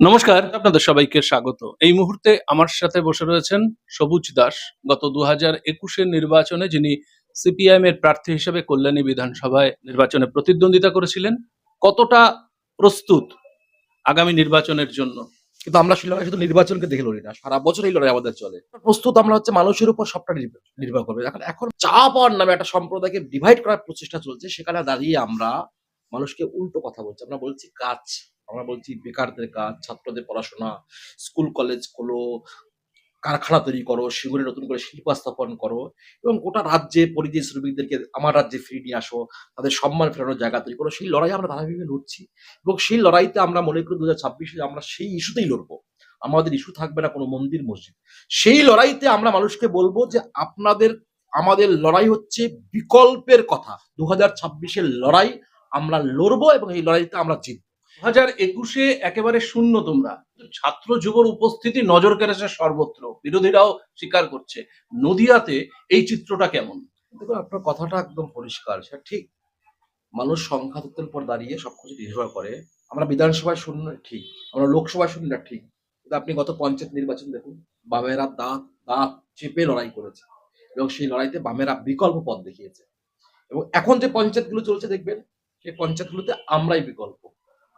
নমস্কার, আপনাদের সবাইকে স্বাগত। এই মুহূর্তে আমার সাথে বসে রয়েছেন সবুজ দাস। গত দু হাজার একুশের নির্বাচনে যিনি সিপিআইএম এর প্রার্থী হিসেবে কল্যাণী বিধানসভায় নির্বাচনে প্রতিদ্বন্দ্বিতা করেছিলেন, কতটা প্রস্তুত আগামী নির্বাচনের জন্য? কিন্তু আমরা সেই শুধু নির্বাচনকে দেখে লড়ি না, সারা বছর এই লড়াই আমাদের চলে। প্রস্তুত আমরা হচ্ছে মানুষের উপর সবটা নির্ভর করবে। এখন এখন চা পাওয়ার নামে একটা সম্প্রদায়কে ডিভাইড করার প্রচেষ্টা চলছে, সেখানে দাঁড়িয়ে আমরা মানুষকে উল্টো কথা বলছি, আমরা বলছি কাজ। আমরা বলছি বেকারদের কাজ, ছাত্রদের পড়াশোনা স্কুল কলেজ খোলো, কারখানা তৈরি করো, সেগুলি নতুন করে শিল্প স্থাপন করো এবং গোটা রাজ্যে পরিযায়ী শ্রমিকদেরকে আমার রাজ্যে ফিরিয়ে নিয়ে আসো, তাদের সম্মান ফেরানোর জায়গা তৈরি করো, সেই লড়াই আমরা ধারাবাহিকভাবে লড়ছি এবং সেই লড়াইতে আমরা মনে করি দু হাজার ছাব্বিশে আমরা সেই ইস্যুতেই লড়বো। আমাদের ইস্যু থাকবে না কোনো মন্দির, মসজিদ। সেই লড়াইতে আমরা মানুষকে বলব যে আপনাদের, আমাদের লড়াই হচ্ছে বিকল্পের কথা। দু হাজার ছাব্বিশের লড়াই আমরা লড়বো এবং এই লড়াইতে আমরা জিতবো। হাজার একুশে একেবারে শূন্য তোমরা। ছাত্র যুবর উপস্থিতি নজর কেড়েছে সর্বত্র। বিরোধীরাও স্বীকার করছে। নদিয়াতে এই চিত্রটা কেমন? দেখুন, আপনার কথাটা একদম পরিষ্কার। সেটা ঠিক। মানুষ সংখ্যা তত্ত্বের উপর দাঁড়িয়ে সবকিছু নির্ভর করে। আমরা বিধানসভায় শূন্য, ঠিক। আমরা লোকসভায় শূন্য, ঠিক। কিন্তু আপনি গত পঞ্চায়েত নির্বাচন দেখুন, বামেরা দাঁত দাঁত চেপে লড়াই করেছে এবং সেই লড়াইতে বামেরা বিকল্প পথ দেখিয়েছে। এবং এখন যে পঞ্চায়েতগুলো চলছে, দেখবেন সেই পঞ্চায়েতগুলোতে আমরাই বিকল্প।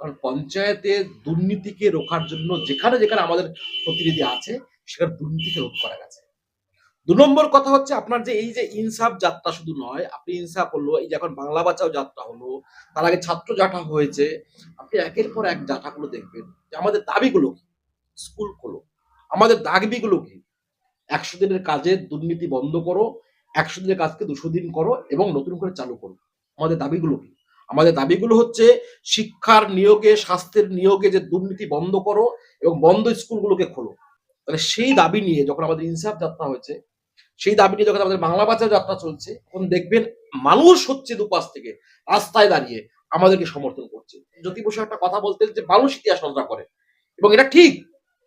কারণ পঞ্চায়েতে দুর্নীতিকে রোখার জন্য যেখানে যেখানে আমাদের প্রতিনিধি আছে, সেখানে দুর্নীতিকে রোধ করা গেছে। দু নম্বর কথা হচ্ছে আপনার যে এই যে ইনসাফ যাত্রা শুধু নয়, আপনি ইনসাফ হলো, এই যে এখন বাংলা বাঁচাও যাত্রা হলো, তার আগে ছাত্র জাঠা হয়েছে, আপনি একের পর এক জাঠাগুলো দেখবেন যে আমাদের দাবিগুলো কি? স্কুল খোলো। আমাদের দাবিগুলো কি? একশো দিনের কাজে দুর্নীতি বন্ধ করো, একশো দিনের কাজকে দুশো দিন করো এবং নতুন করে চালু করো। আমাদের দাবিগুলো কি? আমাদের দাবিগুলো হচ্ছে শিক্ষার নিয়োগে, স্বাস্থ্যের নিয়োগে যে দুর্নীতি বন্ধ করো এবং বন্ধ স্কুলগুলোকে খোলো। তাহলে সেই দাবি নিয়ে যখন আমাদের ইনসাফ যাত্রা হয়েছে, সেই দাবি নিয়ে যখন আমাদের বাংলা বাঁচাও যাত্রা চলছে, তখন দেখবেন মানুষ হচ্ছে দুপাশ থেকে রাস্তায় দাঁড়িয়ে আমাদেরকে সমর্থন করছে। জ্যোতি বসু একটা কথা বলতেন যে, মানুষ ইতিহাস রচনা করে। এবং এটা ঠিক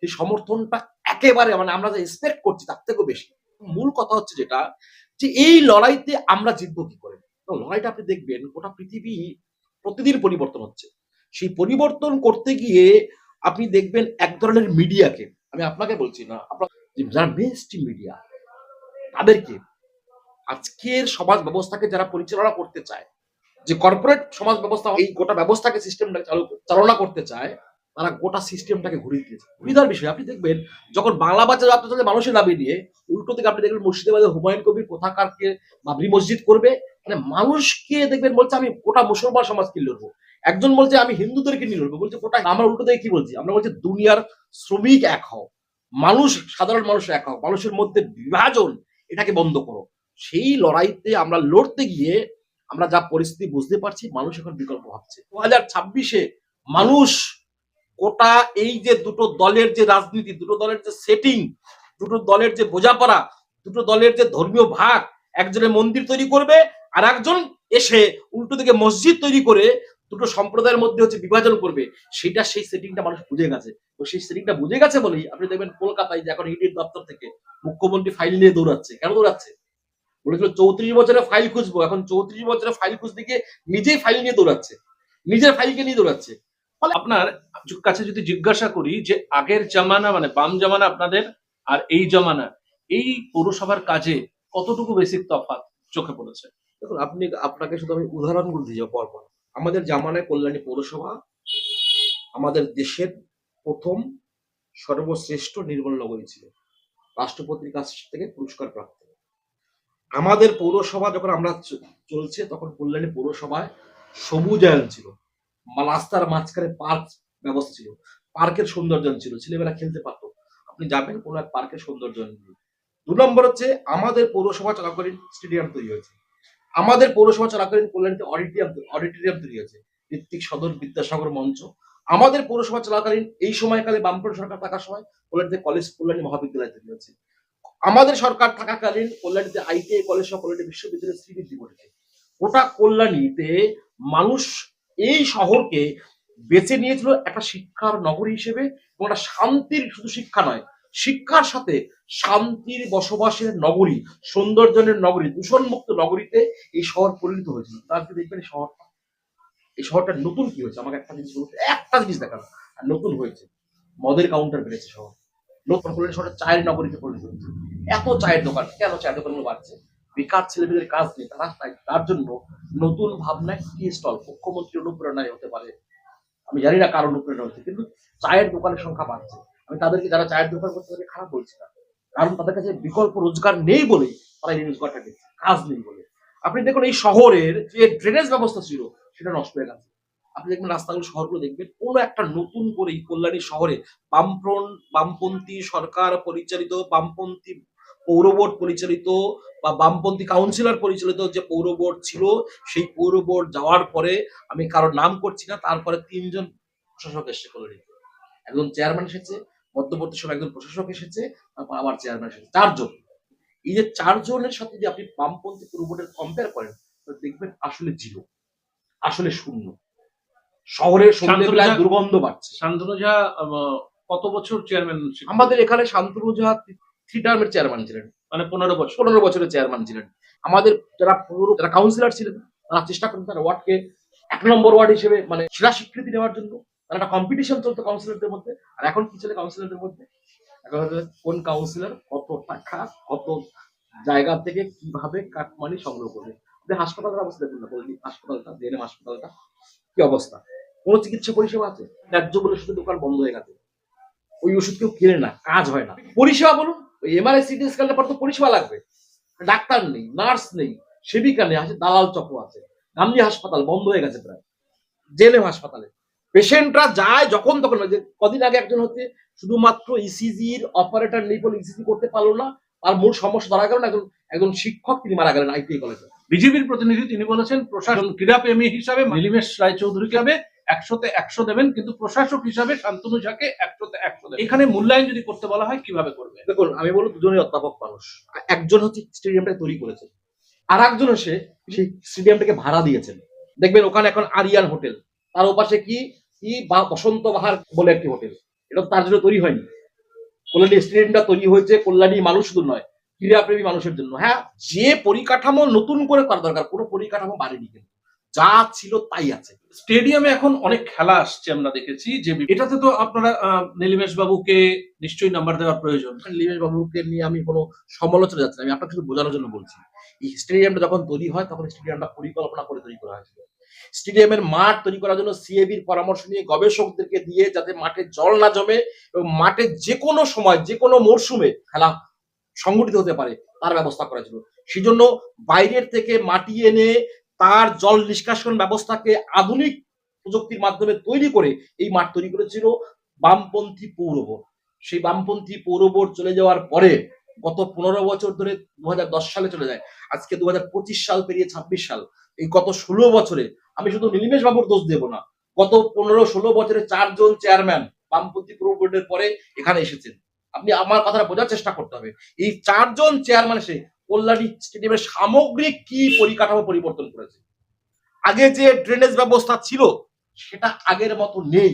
সেই সমর্থনটা একেবারে মানে আমরা যে এক্সপেক্ট করছি তার থেকেও বেশি। মূল কথা হচ্ছে যেটা, যে এই লড়াইতে আমরা জিতবো কি করে? লড়াইটা আপনি দেখবেন, গোটা পৃথিবী প্রতিদিন পরিবর্তন হচ্ছে। সেই পরিবর্তন করতে গিয়ে আপনি দেখবেন এক ধরনের মিডিয়াকে, আমি আপনাকে বলছি না, আপনার যারা মিডিয়া তাদেরকে আজকের সমাজ ব্যবস্থাকে যারা পরিচালনা করতে চায়, যে কর্পোরেট সমাজ ব্যবস্থা, এই গোটা ব্যবস্থাকে সিস্টেমটাকে চালু, চালনা করতে চায়, তারা গোটা সিস্টেমটাকে ঘুরিয়ে দিয়েছে। সুবিধার বিষয়, আপনি দেখবেন যখন বাংলা যাত্রা চলে মানুষের দাবি নিয়ে উল্টো থেকে আপনি দেখবেন মুর্শিদাবাদের হুমায়ুন কবির কোথাকারকে বাবরি মসজিদ করবে মানে মানুষকে দেখবেন বলছে, আমি গোটা মুসলমান সমাজকে লড়বো একজন বলছে, আমি হিন্দুদেরকে নিয়ে লড়বো বলছে, গোটা আমরা উল্টো থেকে কি বলছি? আমরা বলছি, দুনিয়ার শ্রমিক এক হও, মানুষ, সাধারণ মানুষ এক হও, মানুষের মধ্যে বিভাজন, এটাকে বন্ধ করো। সেই লড়াইতে আমরা লড়তে গিয়ে আমরা যা পরিস্থিতি বুঝতে পারছি, মানুষ এখন বিকল্প ভাবছে। দু হাজার ছাব্বিশে মানুষ গোটা এই যে দুটো দলের যে রাজনীতি, দুটো দলের যে সেটিং দুটো দলের যে বোঝাপড়া, দুটো দলের যে ধর্মীয় ভাগ, একজনের মন্দির তৈরি করবে আর একজন এসে উল্টো দিকে মসজিদ তৈরি করে দুটো সম্প্রদায়ের মধ্যে হচ্ছে বিভাজন করবে, সেটা সেই সেটিংটা মানুষ বুঝে গেছে। তো সেই সেটিংটা বুঝে গেছে বলেই আপনি দেখবেন কলকাতায় যে এখন ইডির দপ্তর থেকে মুখ্যমন্ত্রী ফাইল নিয়ে দৌড়াচ্ছে। কেন দৌড়াচ্ছে? বলেছিল চৌত্রিশ বছরে ফাইল খুঁজবো। এখন চৌত্রিশ বছরে ফাইল খুঁজতে গিয়ে নিজেই ফাইল নিয়ে দৌড়াচ্ছে। নিজের ফাইলকে নিয়ে দৌড়াচ্ছে। আপনার কাছে যদি জিজ্ঞাসা করি যে আগের জামানা মানে বাম জামানা আপনাদের আর এই জামানা, এই পৌরসভার কাজে কতটুকু বেসিক তফাৎ চোখে পড়েছে? দেখুন, আপনি, আপনাকে শুধু আমি উদাহরণগুলো দিয়ে যাব পরপর। আমাদের জামানায় কল্যাণী পৌরসভা, আমাদের দেশের প্রথম সর্বশ্রেষ্ঠ নির্মল নগরী ছিল, রাষ্ট্রপতির কাছ থেকে পুরস্কার প্রাপ্ত। আমাদের পৌরসভা যখন আমরা চলছে, তখন কল্যাণী পৌরসভায় সবুজায়ন ছিল রাস্তার মাঝখানে পার্ক ব্যবস্থা ছিল, পার্কের সৌন্দর্যন ছিল, ছেলেমেয়েরা খেলতে পারতো। আপনি যাবেন কোনো এক পার্কের সৌন্দর্যন দু নম্বর হচ্ছে, আমাদের পৌরসভা চলাকালীন স্টেডিয়াম তৈরি হয়েছে। আমাদের পৌরসভা চলাকালীন কল্যাণীতে অডিটোরিয়াম অডিটোরিয়াম তৈরি হয়েছে, ঋত্বিক সদর বিদ্যাসাগর মঞ্চ। আমাদের পৌরসভা চলাকালীন এই সময়কালে বামফ্রন্ট সরকার থাকার সময় কল্যাণীতে কলেজ কল্যাণী মহাবিদ্যালয় তৈরি হয়েছে। আমাদের সরকার থাকাকালীন কল্যাণীতে আইটিআই কলেজ সহ কল্যাণী বিশ্ববিদ্যালয় শ্রীবৃদ্ধি ঘটেছে। গোটা কল্যাণীতে মানুষ এই শহরকে বেছে নিয়েছিল একটা শিক্ষার নগরী হিসেবে এবং একটা শান্তির শুধু শিক্ষা নয় শিক্ষার সাথে শান্তির বসবাসের নগরী, সৌন্দর্যের নগরী, দূষণমুক্ত নগরীতে এই শহর পরিণত হয়েছিল। তারপরে দেখবেন এই শহরটা এই শহরটা নতুন কি হয়েছে? আমাকে একটা জিনিস বলতে একটা জিনিস দেখানো। আর নতুন হয়েছে। মদের কাউন্টার বেড়েছে শহর। নতুন কল্যাণী শহরে চায়ের নগরীতে পরিণত হয়েছে। এত চায়ের দোকান, কেন চায়ের দোকানগুলো বাড়ছে? বেকার ছেলেমেয়েদের কাজ নেই, তারা তার জন্য নতুন ভাবনায় টি স্টল মুখ্যমন্ত্রী অনুপ্রেরণায় হতে পারে। আমি জানি না কার অনুপ্রেরণা হচ্ছে, কিন্তু চায়ের দোকানের সংখ্যা বাড়ছে। আমি তাদেরকে যারা চায়ের দোকান করতে তাদেরকে খারাপ বলছি না। কারণ তাদের কাছে বিকল্প রোজগার নেই বলেই তারা এই রোজগারটা দিচ্ছে কাজ নেই বলে। আপনি দেখুন এই শহরের যে ড্রেনেজ ব্যবস্থা ছিল, সেটা নষ্ট হয়ে গেছে। আপনি দেখবেন রাস্তাগুলো, শহরগুলো দেখবেন, কোনো একটা নতুন করে কল্যাণী শহরে বামফ্রন্ট, বামপন্থী সরকার পরিচালিত, বামপন্থী পৌর বোর্ড পরিচালিত বা বামপন্থী কাউন্সিলর পরিচালিত যে পৌর বোর্ড ছিল, সেই পৌর বোর্ড যাওয়ার পরে আমি কারোর নাম করছি না, তারপরে তিনজন প্রশাসক এসেছে কলোনিতে। একজন চেয়ারম্যান এসেছে মধ্যবর্তী সময় একজন প্রশাসক এসেছে তারপর আবার চেয়ারম্যান এসেছে। চারজন। এই যে চারজনের সাথে যদি আপনি বামপন্থী পৌর বোর্ডের কম্পেয়ার করেন দেখবেন আসলে জিরো। আসলে শূন্য। শহরের সন্ধ্যেবেলায় দুর্গন্ধ বাড়ছে। শান্তনু ঝা কত বছর চেয়ারম্যান আমাদের এখানে শান্তনু ঝা থ্রি টার্মের চেয়ারম্যান ছিলেন। মানে পনেরো বছর। পনেরো বছরের চেয়ারম্যান ছিলেন। আমাদের যারা যারা কাউন্সিলর ছিলেন তারা চেষ্টা করেন তার ওয়ার্ডকে এক নম্বর ওয়ার্ড হিসেবে মানে সেরা স্বীকৃতি নেওয়ার জন্য। তার একটা কম্পিটিশন চলতো কাউন্সিলরদের মধ্যে। আর এখন কি চলে কাউন্সিলরদের মধ্যে? এখন হচ্ছে কোন কাউন্সিলর কত টাকা, কত জায়গা থেকে কীভাবে কাটমানি সংগ্রহ করবে? হাসপাতালের অবস্থা দেখুন না বললি হাসপাতালটা জেএনএম হাসপাতালটা, কি অবস্থা? কোনো চিকিৎসা পরিষেবা আছে? ন্যায্য বলে শুধু দোকান বন্ধ হয়ে গেছে। ওই ওষুধ কেউ কেনে না, কাজ হয় না। পরিষেবা বলুন, ওই এমআরআই সিটি স্ক্যানের পর তো পরিষেবা লাগবে। ডাক্তার নেই, নার্স নেই, সেবিকা নেই, আছে দালাল চক্র আছে। গান্ধী হাসপাতাল বন্ধ হয়ে গেছে প্রায়। জেলে হাসপাতালে। পেশেন্টরা যায় যখন তখন যে কদিন আগে একজন হচ্ছে শুধুমাত্র ইসিজির অপারেটর নেই বলে ইসিজি করতে পারল না। আর মূল সমস্যা ধরা গেল না একজন একজন শিক্ষক তিনি মারা গেলেন আইটিআই কলেজে বিজেপির প্রতিনিধি তিনি বলেছেন প্রশাসন ক্রীড়াপ্রেমী হিসাবে নীলিমেশ রায়চৌধুরীকে হবে একশোতে একশো দেবেন কিন্তু প্রশাসক হিসাবে শান্তনু ঝাকে একশোতে একশো দেবেন। এখানে মূল্যায়ন যদি করতে বলা হয় কীভাবে করবে? দেখুন আমি বলব দুজনই অধ্যাপক মানুষ। একজন হচ্ছে স্টেডিয়ামটাকে তৈরি করেছেন আর একজন এসে সেই স্টেডিয়ামটাকে ভাড়া দিয়েছেন। দেখবেন ওখানে এখন আরিয়ান হোটেল তার ওপাশে কি কি বা- বসন্ত বাহার বলে একটি হোটেল। এটা তার জন্য তৈরি হয়নি। কল্যাণী স্টেডিয়ামটা তৈরি হয়েছে কল্যাণী মানুষ শুধু নয়, ক্রীড়াপ্রেমী মানুষের জন্য। হ্যাঁ যে পরিকাঠামো নতুন করে করা দরকার, কোনো পরিকাঠামো বাড়েনি কিন্তু। যা ছিল তাই আছে। স্টেডিয়ামে এখন অনেক খেলা আসছে, আমরা দেখেছি। যে এটাতে তো আপনারা নীলিমেশ বাবুকে নিশ্চয়ই নাম্বার দেওয়ার প্রয়োজন। লিমেশ বাবুকে নিয়ে আমি কোনো সমালোচনা যাচ্ছি আমি আপনাকে শুধু বোঝানোর জন্য বলছি। এই স্টেডিয়ামটা যখন তৈরি হয়, তখন স্টেডিয়ামটা পরিকল্পনা করে তৈরি করা হয়েছিল। স্টেডিয়ামের মাঠ তৈরি করার জন্য সিএবির পরামর্শ নিয়ে গবেষকদেরকে দিয়ে যাতে মাঠে জল না জমে এবং মাঠে যে কোনো সময় যে কোনো মরশুমে খেলা সংগঠিত হতে পারে, তার ব্যবস্থা করা ছিল সেই জন্য বাইরের থেকে মাটি এনে তার জল নিষ্কাশন ব্যবস্থাকে আধুনিক প্রযুক্তির মাধ্যমে তৈরি করে এই মাঠ তৈরি করেছিল বামপন্থী পৌর সেই বামপন্থী পৌর বোর্ড চলে যাওয়ার পরে গত পনেরো বছর ধরে দু হাজার দশ সালে চলে যায়। আজকে দু হাজার পঁচিশ সাল পেরিয়ে ছাব্বিশ সাল। এই গত ষোলো বছরে আমি শুধু নীলিমেশ বাবুর দোষ দেব না, গত পনেরো ষোলো বছরে চারজন চেয়ারম্যান বামপন্থী পৌর বোর্ডের পরে এখানে এসেছেন। আপনি আমার কথাটা বোঝার চেষ্টা করতে হবে। এই চারজন চেয়ারম্যান এসে কল্যাণী স্টেডিয়ামের সামগ্রিক কি পরিকাঠামো পরিবর্তন করেছে? আগে যে ড্রেনেজ ব্যবস্থা ছিল, সেটা আগের মতো নেই।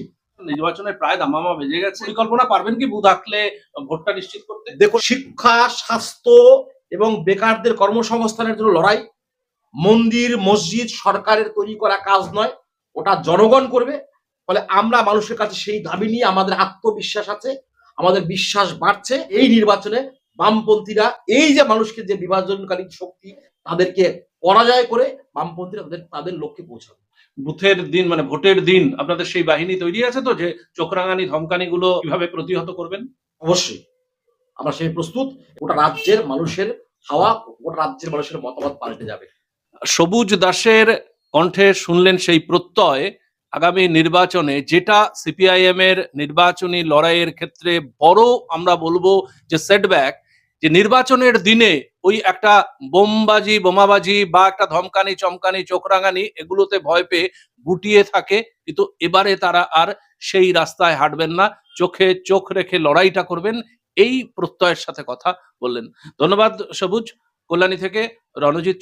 নির্বাচনে প্রায় দামামা বেজে গেছে। পরিকল্পনা পারবেন কি বুধ আঁকলে ভোটটা নিশ্চিত করতে? দেখো শিক্ষা স্বাস্থ্য এবং বেকারদের কর্মসংস্থানের জন্য লড়াই। মন্দির মসজিদ সরকারের তৈরি করা কাজ নয় ওটা জনগণ করবে। ফলে আমরা মানুষের কাছে সেই দাবি নিয়ে আমাদের আত্মবিশ্বাস আছে আমাদের বিশ্বাস বাড়ছে। এই নির্বাচনে বামপন্থীরা এই যে মানুষকে যে বিভাজনকারী শক্তি তাদেরকে পরাজয় করে বামপন্থীরা তাদের তাদের লক্ষ্যে পৌঁছাবে। বুথের দিন মানে ভোটের দিন আপনাদের সেই বাহিনী তৈরি আছে তো যে চোখরাঙানি ধমকানি গুলো কীভাবে প্রতিহত করবেন? অবশ্যই। আমরা সেই প্রস্তুত। গোটা রাজ্যের মানুষের হাওয়া গোটা রাজ্যের মানুষের মতামত পাল্টে যাবে। সবুজ দাসের কণ্ঠে শুনলেন সেই প্রত্যয় আগামী নির্বাচনে যেটা সিপিআইএম এর নির্বাচনী লড়াইয়ের ক্ষেত্রে বড় আমরা বলব যে সেটব্যাক যে নির্বাচনের দিনে ওই একটা বোমবাজি, বোমাবাজি বা একটা ধমকানি, চমকানি, চোখরাঙানি এগুলোতে ভয় পেয়ে গুটিয়ে থাকে। কিন্তু এবারে তারা আর সেই রাস্তায় হাঁটবেন না। চোখে চোখ রেখে লড়াইটা করবেন। এই প্রত্যয়ের সাথে কথা বললেন। ধন্যবাদ সবুজ। কল্যাণী থেকে রণজিৎ